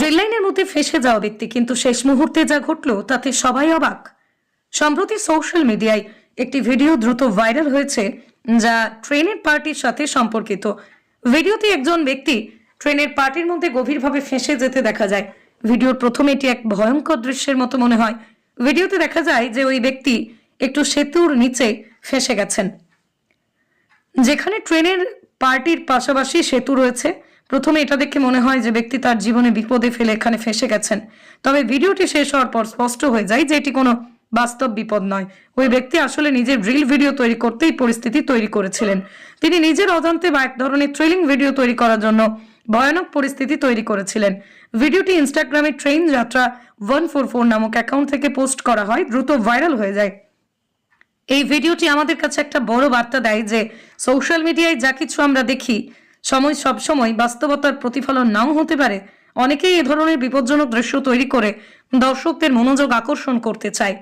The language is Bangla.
রেল লাইনের মধ্যে ফেসে যাওয়া ব্যক্তি, কিন্তু শেষ মুহূর্তে যা ঘটলো তাতে সবাই অবাক। সম্প্রতি সোশ্যাল মিডিয়ায় একটি ভিডিও দ্রুত ভাইরাল হয়েছে, যা ট্রেনের পার্টির সাথে সম্পর্কিত। ভিডিওতে একজন ব্যক্তি ট্রেনের পার্টির মধ্যে গভীরভাবে ফেঁসে যেতে দেখা যায়। ভিডিওর প্রথমে এটি এক ভয়ঙ্কর দৃশ্যের মতো মনে হয়। ভিডিওতে দেখা যায় যে ওই ব্যক্তি একটু সেতুর নিচে ফেঁসে গেছেন। যেখানে ট্রেনের পার্টির পাশাপাশি সেতু রয়েছে প্রথমে এটা দেখে মনে হয় যে ব্যক্তি তার জীবনে বিপদে ফেলে এখানে ফেসে গেছেন। তবে ভিডিওটি শেষ হওয়ার পর স্পষ্ট হয়ে যায় যে এটি কোনো বাস্তব বিপদ নয়। ওই ব্যক্তি আসলে নিজের রিল ভিডিও তৈরি করতেই পরিস্থিতি তৈরি করেছিলেন। তিনি নিজের অজান্তে বা এক ধরনের ট্রেলিং ভিডিও তৈরি করার জন্য ভয়ানক পরিস্থিতি তৈরি করেছিলেন। ভিডিওটি ইনস্টাগ্রামে train Jatra one four four নামক অ্যাকাউন্ট থেকে পোস্ট করা হয়, দ্রুত ভাইরাল হয়ে যায়। এই ভিডিওটি আমাদের কাছে একটা বড় বার্তা দেয় যে সোশ্যাল মিডিয়ায় যা কিছু আমরা দেখি সময় সব সময় বাস্তবতার প্রতিফলন নাও হতে পারে। অনেকেই এ ধরনের বিপজ্জনক দৃশ্য তৈরি করে দর্শকদের মনোযোগ আকর্ষণ করতে চায়।